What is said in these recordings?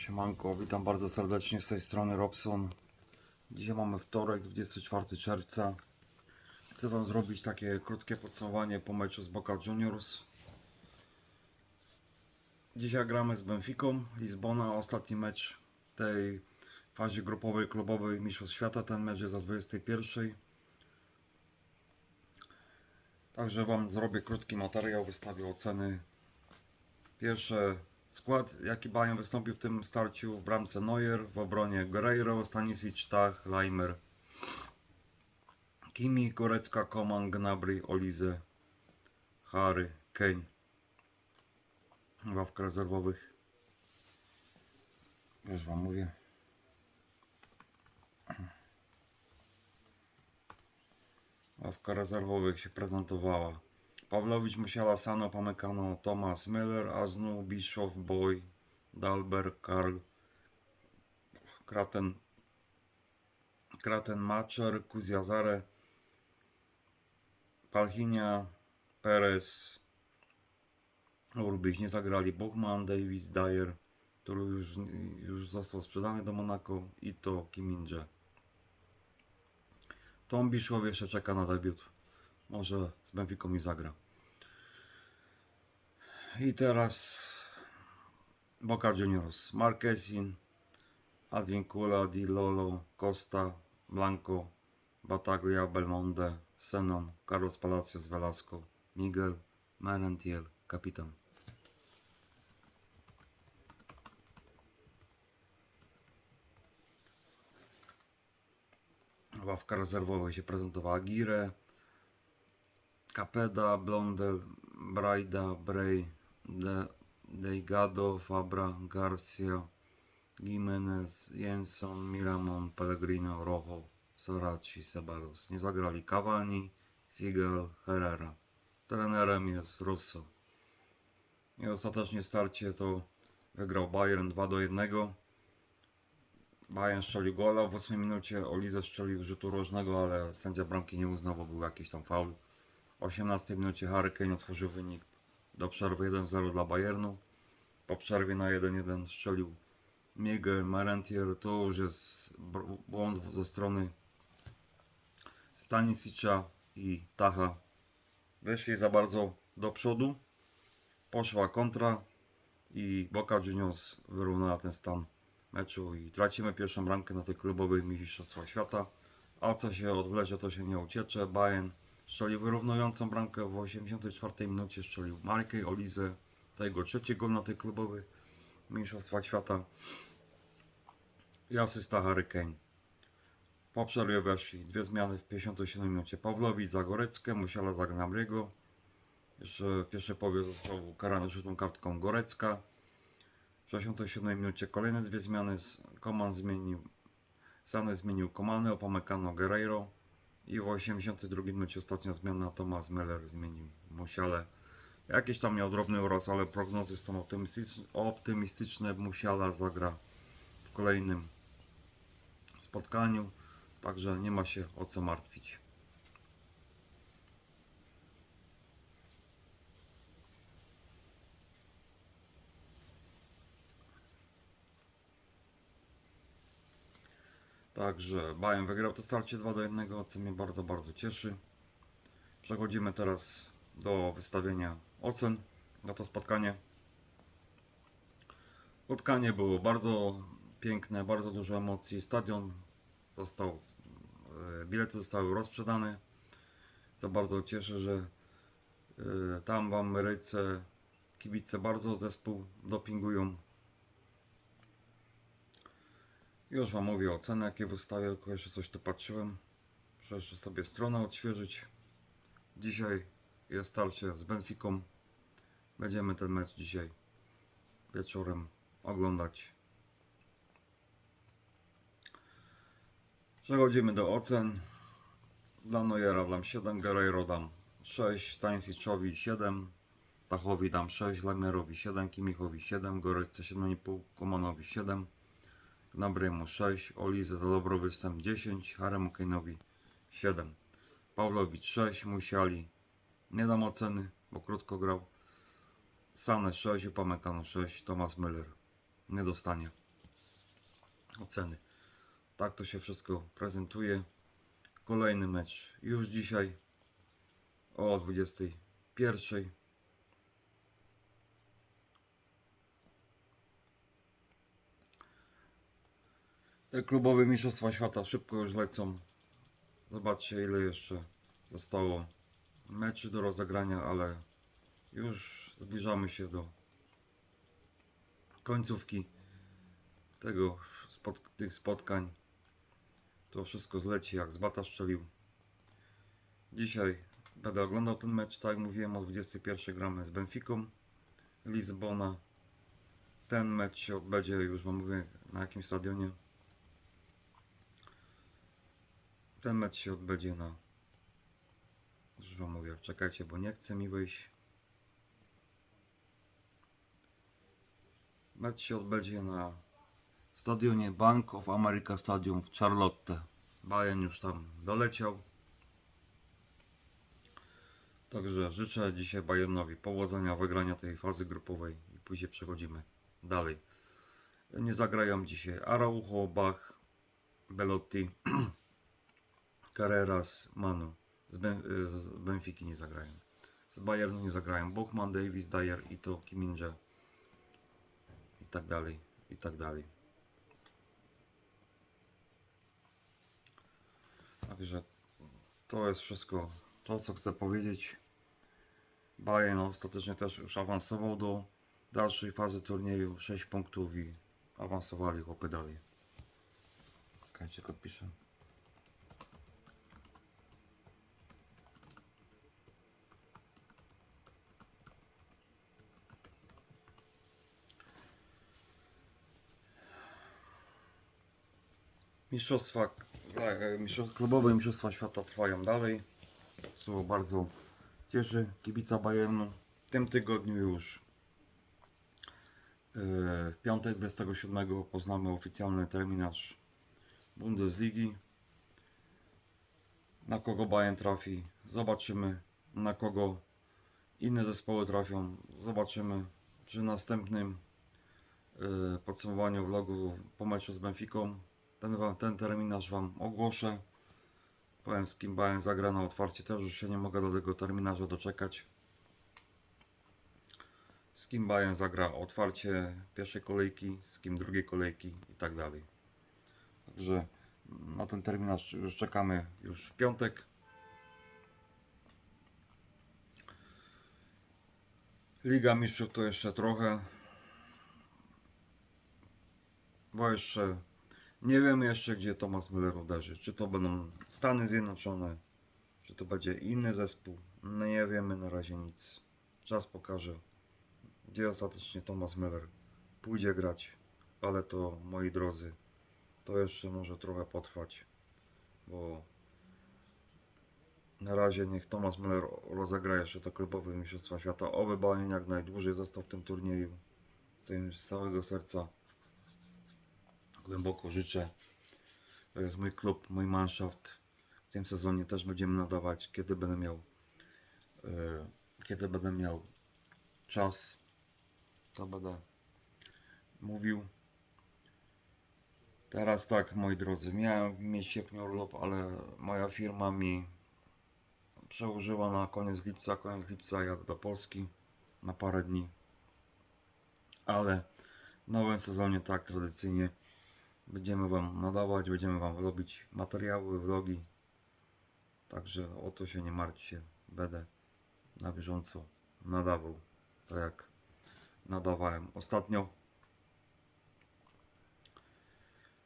Siemanko, witam bardzo serdecznie z tej strony Robson. Dzisiaj mamy wtorek, 24 czerwca. Chcę Wam zrobić takie krótkie podsumowanie po meczu z Boca Juniors. Dzisiaj gramy z Benficą Lizbona, ostatni mecz tej fazie grupowej, klubowej Mistrzostw Świata. Ten mecz jest o 21. Także Wam zrobię krótki materiał, wystawię oceny. Pierwsze skład, jaki Bayern wystąpił w tym starciu w bramce Neuer, w obronie Guerreiro, Stanisic, Tach, Leimer, Kimi, Gorecka, Koman, Gnabry, Olize, Harry, Kane. W ławkach rezerwowych. Już Wam mówię. Ławka rezerwowych się prezentowała. Pawlowicz, Musiala, Sano, Pamekano, Thomas, Miller, Aznu, Bischoff, Boy, Dalber, Karl, Kraten, Kraten, Macher, Kuziazare, Palchinia, Perez, Urbyś nie zagrali, Buchman, Davis, Dyer, który już, już został sprzedany do Monako i to Kiminże. Tom Bischoff jeszcze czeka na debiut. Może z Benficą mi zagra. I teraz Boca Juniors. Marquezin, Advincula, Di Lolo, Costa, Blanco, Bataglia, Belmonte, Senon, Carlos Palacios, Velasco, Miguel, Merentiel, kapitan. Ławka rezerwowa się prezentowała Gire, Capeda, Blondel, Braida, Bray, De, Deigado, Fabra, Garcia, Jimenez, Jenson, Miramon, Pellegrino, Rojo, Soraci, Ceballos. Nie zagrali Cavani, Figel, Herrera. Trenerem jest Russo. I ostatecznie starcie to wygrał Bayern 2 do 1. Bayern strzelił gola w 8 minucie, Olize strzelił rzutu rożnego, ale sędzia bramki nie uznał, bo był jakiś tam faul. W 18 minucie Harry Kane otworzył wynik do przerwy 1-0 dla Bayernu. Po przerwie na 1-1 strzelił Miguel Marentier. To już jest błąd ze strony Stanisicza i Tacha. Weszli za bardzo do przodu. Poszła kontra i Boca Juniors wyrównała ten stan meczu i tracimy pierwszą bramkę na tej klubowej Mistrzostwach Świata. A co się odwlecze, to się nie uciecze. Bayern strzelił wyrównującą bramkę w 84 minucie, strzelił Markej Olize, to jego trzeci gol na tej klubowej Mistrzostwach Świata i asysta Harry Kane. Po przerwie weszli dwie zmiany w 57 minucie. Pawlowicz za Goreckę, Musiala za Gnabry'ego. Jeszcze w pierwszej połowie został karany żółtą kartką Gorecka. W 67 minucie kolejne dwie zmiany. Koman zmienił Sane zmienił Komany, Opamecano Guerreiro. I w 82 minucie ostatnia zmiana Thomas Müller zmienił Musiale. Jakieś tam miał drobny uraz, ale prognozy są optymistyczne. optymistyczne. Musiala zagra w kolejnym spotkaniu. Także nie ma się o co martwić. Także Bayern wygrał to starcie 2 do 1, co mnie bardzo, bardzo cieszy. Przechodzimy teraz do wystawienia ocen na to spotkanie. Spotkanie było bardzo piękne, bardzo dużo emocji. Stadion został, e, bilety zostały rozprzedane. Za bardzo cieszę, że e, tam w Ameryce kibice bardzo zespół dopingują. Już Wam mówię o cenach, jakie wystawię, tylko jeszcze coś tu patrzyłem. Muszę jeszcze sobie stronę odświeżyć. Dzisiaj jest starcie z Benficą. Będziemy ten mecz dzisiaj wieczorem oglądać. Przechodzimy do ocen. Dla Neuera dam 7, Guerreiro dam 6, Stanisiczowi 7, Tachowi dam 6, Lemerowi 7, Kimichowi 7, Gorecce 7,5, Komanowi 7, Gnabrymu 6, Olize za dobry występ 10, Haremu Kane'owi 7, Pawlowicz 6, Musiali nie dam oceny, bo krótko grał, Sane 6, Upamecano 6, Thomas Müller nie dostanie. oceny. Tak to się wszystko prezentuje. Kolejny mecz już dzisiaj o 21. Te klubowe mistrzostwa świata szybko już lecą. Zobaczcie ile jeszcze zostało meczy do rozegrania, ale już zbliżamy się do końcówki tego tych spotkań. To wszystko zleci jak z bata strzelił. Dzisiaj będę oglądał ten mecz, tak jak mówiłem, o 21 gramy z Benficą Lizbona. Ten mecz się odbędzie, już wam mówię na jakim stadionie. Ten mecz się odbędzie na. Już wam mówię, czekajcie, bo nie chce mi wyjść. Mecz się odbędzie na stadionie Bank of America Stadium w Charlotte. Bayern już tam doleciał. Także życzę dzisiaj Bayernowi powodzenia wygrania tej fazy grupowej i później przechodzimy dalej. Nie zagrają dzisiaj Araujo, Bach, Belotti, Carreras, Manu. Z, ben, z Benfiki nie zagrają. Z Bayernu nie zagrają. Buchman, Davis, Dyer i to Kiminja. I tak dalej, i tak dalej. Także to jest wszystko to, co chcę powiedzieć. Bayern ostatecznie też już awansował do dalszej fazy turnieju. 6 punktów i awansowali chłopy dalej. Czekajcie, odpiszę. Mistrzostwa, e, mistrzostwa klubowe Mistrzostwa Świata trwają dalej. Co bardzo cieszy kibica Bayernu. W tym tygodniu już e, w piątek 27 poznamy oficjalny terminarz Bundesligi. Na kogo Bayern trafi, zobaczymy. Na kogo inne zespoły trafią, zobaczymy. Przy następnym e, podsumowaniu vlogu po meczu z Benficą ten, wam, ten terminarz Wam ogłoszę. Powiem z kim Bayern zagra na otwarcie. Też już się nie mogę do tego terminarza doczekać. Z kim Bayern zagra otwarcie pierwszej kolejki, z kim drugiej kolejki i tak dalej. Także na ten terminarz już czekamy już w piątek. Liga Mistrzów to jeszcze trochę. Bo jeszcze nie wiemy jeszcze, gdzie Thomas Müller uderzy. Czy to będą Stany Zjednoczone, czy to będzie inny zespół. No nie wiemy na razie nic. Czas pokaże, gdzie ostatecznie Thomas Müller pójdzie grać. Ale to, moi drodzy, to jeszcze może trochę potrwać, bo na razie niech Thomas Müller rozegra jeszcze to klubowe Mistrzostwa Świata. Oby Bayern jak najdłużej został w tym turnieju. Co im z całego serca głęboko życzę. To jest mój klub, mój manschaft. W tym sezonie też będziemy nadawać, kiedy będę miał e, kiedy będę miał czas, to będę mówił. Teraz tak, moi drodzy, miałem mieć sierpniu urlop, ale moja firma mi przełożyła na koniec lipca. Koniec lipca jadę do Polski na parę dni. Ale w nowym sezonie tak tradycyjnie Będziemy Wam nadawać, będziemy Wam robić materiały, vlogi. Także o to się nie martwcie. Będę na bieżąco nadawał, tak jak nadawałem ostatnio.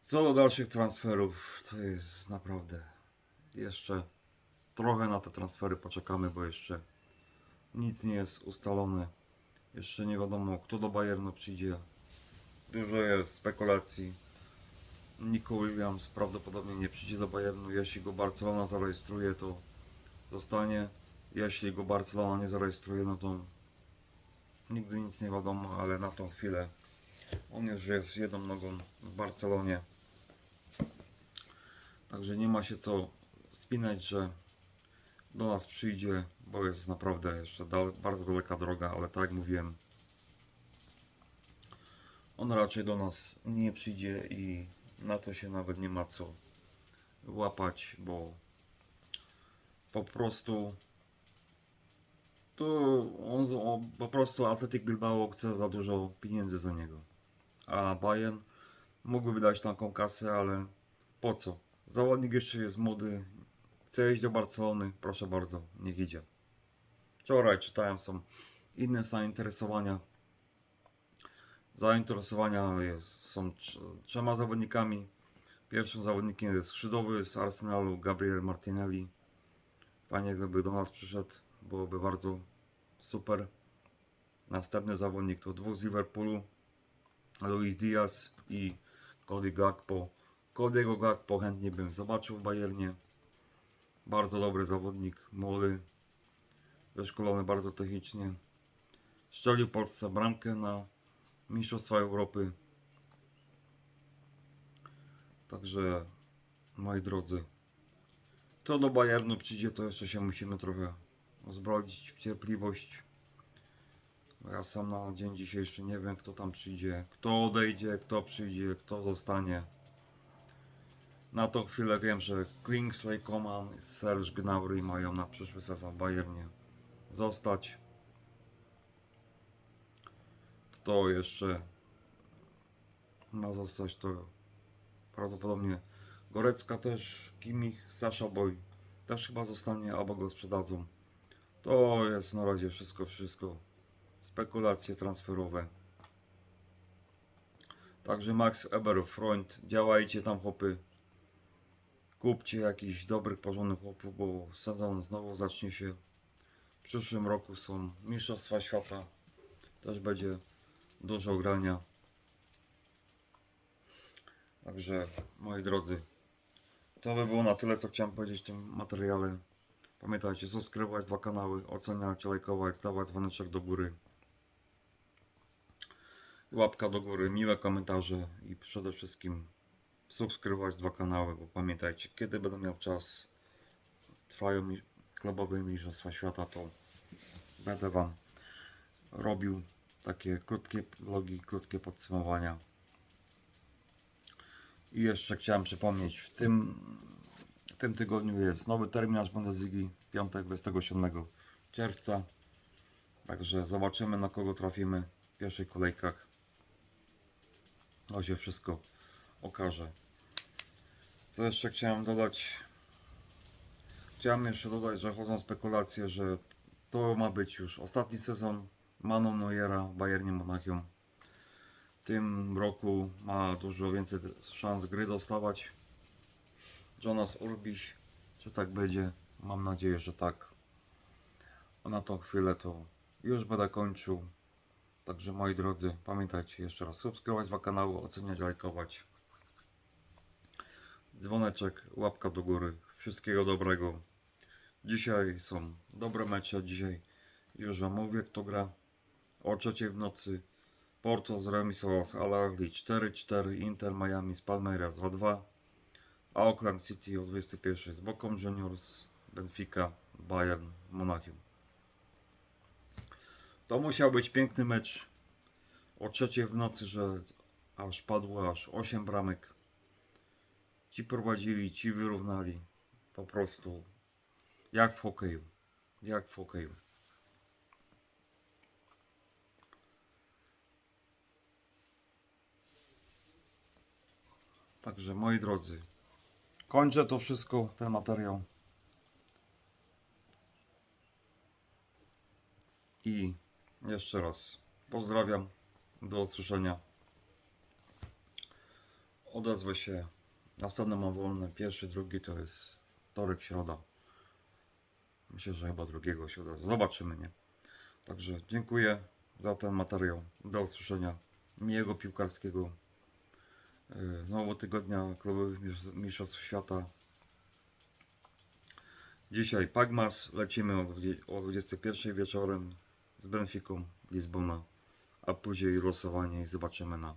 Co do dalszych transferów, to jest naprawdę jeszcze trochę na te transfery poczekamy, bo jeszcze nic nie jest ustalone. Jeszcze nie wiadomo, kto do Bayernu przyjdzie. Dużo jest spekulacji. Nico Williams prawdopodobnie nie przyjdzie do Bayernu. Jeśli go Barcelona zarejestruje, to zostanie. Jeśli go Barcelona nie zarejestruje, no to nigdy nic nie wiadomo, ale na tą chwilę on już jest jedną nogą w Barcelonie. Także nie ma się co spinać, że do nas przyjdzie, bo jest naprawdę jeszcze dal, bardzo daleka droga, ale tak jak mówiłem, on raczej do nas nie przyjdzie i na to się nawet nie ma co łapać, bo po prostu to on, on po prostu Atletic Bilbao chce za dużo pieniędzy za niego. A Bayern mógłby dać taką kasę, ale po co? Zawodnik jeszcze jest młody, chce iść do Barcelony, proszę bardzo, niech idzie. Wczoraj czytałem, są inne zainteresowania. Zainteresowania jest, są trz- trzema zawodnikami. Pierwszym zawodnikiem jest skrzydłowy z Arsenalu Gabriel Martinelli. Fajnie gdyby do nas przyszedł, byłoby bardzo super. Następny zawodnik to dwóch z Liverpoolu. Luis Diaz i Cody Gakpo. Cody'ego Gakpo chętnie bym zobaczył w Bayernie. Bardzo dobry zawodnik, młody, wyszkolony bardzo technicznie. Strzelił Polsce bramkę na Mistrzostwa Europy. Także, moi drodzy, to do Bayernu przyjdzie, to jeszcze się musimy trochę uzbroić w cierpliwość. Ja sam na dzień dzisiejszy nie wiem, kto tam przyjdzie, kto odejdzie, kto przyjdzie, kto zostanie. Na tą chwilę wiem, że Kingsley Coman i Serge Gnabry mają na przyszły sezon w Bayernie zostać. Kto jeszcze ma zostać, to prawdopodobnie Gorecka też, Kimich, Sasha Boy też chyba zostanie, albo go sprzedadzą. To jest na razie wszystko, wszystko spekulacje transferowe. Także Max Eber, Freund, działajcie tam chłopy. Kupcie jakichś dobrych, porządnych chłopów, bo sezon znowu zacznie się. W przyszłym roku są Mistrzostwa Świata. Też będzie dużo grania. Także moi drodzy, to by było na tyle, co chciałem powiedzieć w tym materiale. Pamiętajcie, subskrybować dwa kanały, oceniać, lajkować, dawać dzwoneczek do góry. Łapka do góry, miłe komentarze i przede wszystkim subskrybować dwa kanały, bo pamiętajcie, kiedy będę miał czas, trwają mi klubowe mistrzostwa świata, to będę Wam robił takie krótkie vlogi, krótkie podsumowania. I jeszcze chciałem przypomnieć, w tym, w tym tygodniu jest nowy terminarz Bundesligi, piątek 27 czerwca. Także zobaczymy na kogo trafimy w pierwszych kolejkach. To się wszystko okaże. Co jeszcze chciałem dodać? Chciałem jeszcze dodać, że chodzą spekulacje, że to ma być już ostatni sezon Manu Neuera w Bayernie Monachium. W tym roku ma dużo więcej szans gry dostawać. Jonas Urbiś, czy tak będzie? Mam nadzieję, że tak. A na tą chwilę to już będę kończył. Także moi drodzy, pamiętajcie jeszcze raz subskrybować dwa kanały, oceniać, lajkować. Dzwoneczek, łapka do góry. Wszystkiego dobrego. Dzisiaj są dobre mecze. Dzisiaj już Wam mówię, kto gra. O trzeciej w nocy Porto zremisował z Al Ahly 4-4, Inter Miami z Palmeiras 2-2, a Auckland City o 21 z Boką Juniors, Benfica, Bayern, Monachium. To musiał być piękny mecz o trzeciej w nocy, że aż padło aż 8 bramek. Ci prowadzili, ci wyrównali. Po prostu jak w hokeju. Jak w hokeju. Także moi drodzy, kończę to wszystko, ten materiał. I jeszcze raz pozdrawiam. Do usłyszenia. Odezwę się. Następny mam wolne. Pierwszy, drugi to jest wtorek, środa. Myślę, że chyba drugiego się odezwę. Zobaczymy, nie? Także dziękuję za ten materiał. Do usłyszenia. Miłego piłkarskiego znowu tygodnia klubowych mistrz- mistrzostw świata. Dzisiaj Pagmas, lecimy o dwudzie- o 21 wieczorem z Benficą Lizbona, a później losowanie i zobaczymy na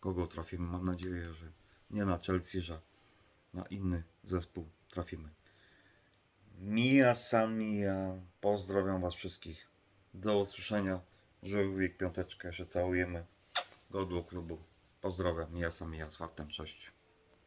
kogo trafimy. Mam nadzieję, że nie na Chelsea, że na inny zespół trafimy. Mia San pozdrawiam Was wszystkich. Do usłyszenia. Żółwik, piąteczkę jeszcze całujemy. Do klubu. Pozdrawiam, Mia z faktem 6.